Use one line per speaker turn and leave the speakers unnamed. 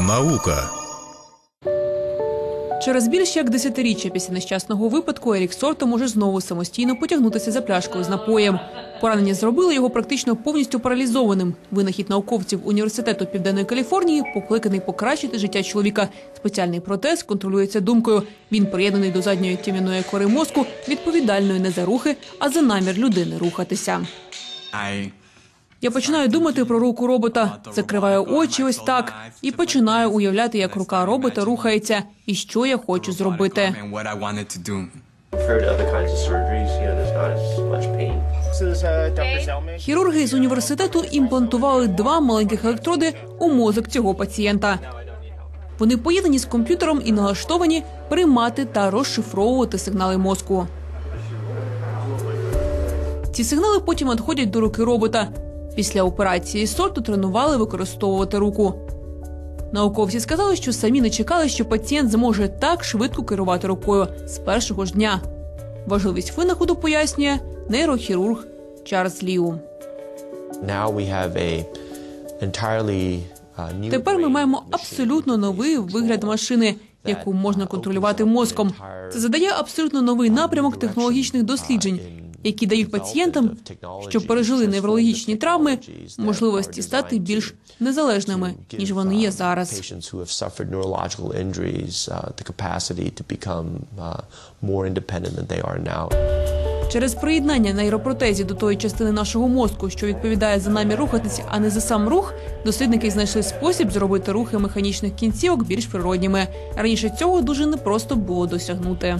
Наука.
Через більше як десятиріччя після нещасного випадку Ерік Сорто може знову самостійно потягнутися за пляшкою з напоєм. Поранення зробили його практично повністю паралізованим. Винахід науковців університету Південної Каліфорнії покликаний покращити життя чоловіка. Спеціальний протез контролюється думкою. Він приєднаний до задньої тім'яної кори мозку, відповідальної не за рухи, а за намір людини рухатися.
I
Я починаю думати про руку робота, закриваю очі ось так і починаю уявляти, як рука робота рухається і що я хочу зробити. Хірурги з університету імплантували два маленьких електроди у мозок цього пацієнта. Вони поєднані з комп'ютером і налаштовані приймати та розшифровувати сигнали мозку. Ці сигнали потім надходять до руки робота. Після операції сорту тренували використовувати руку. Науковці сказали, що самі не чекали, що пацієнт зможе так швидко керувати рукою з першого ж дня. Важливість винаходу пояснює нейрохірург Чарльз Ліу.
Uh,
Тепер ми маємо абсолютно новий вигляд машини, яку можна контролювати мозком. Це задає абсолютно новий напрямок технологічних досліджень, які дають пацієнтам, що пережили неврологічні травми, можливості стати більш незалежними ніж вони є зараз.
Uh, uh.
Через приєднання нейропротезів до тої частини нашого мозку, що відповідає за намір рухатися, а не за сам рух, дослідники знайшли спосіб зробити рухи механічних кінцівок більш природніми. Раніше цього дуже непросто було досягнути.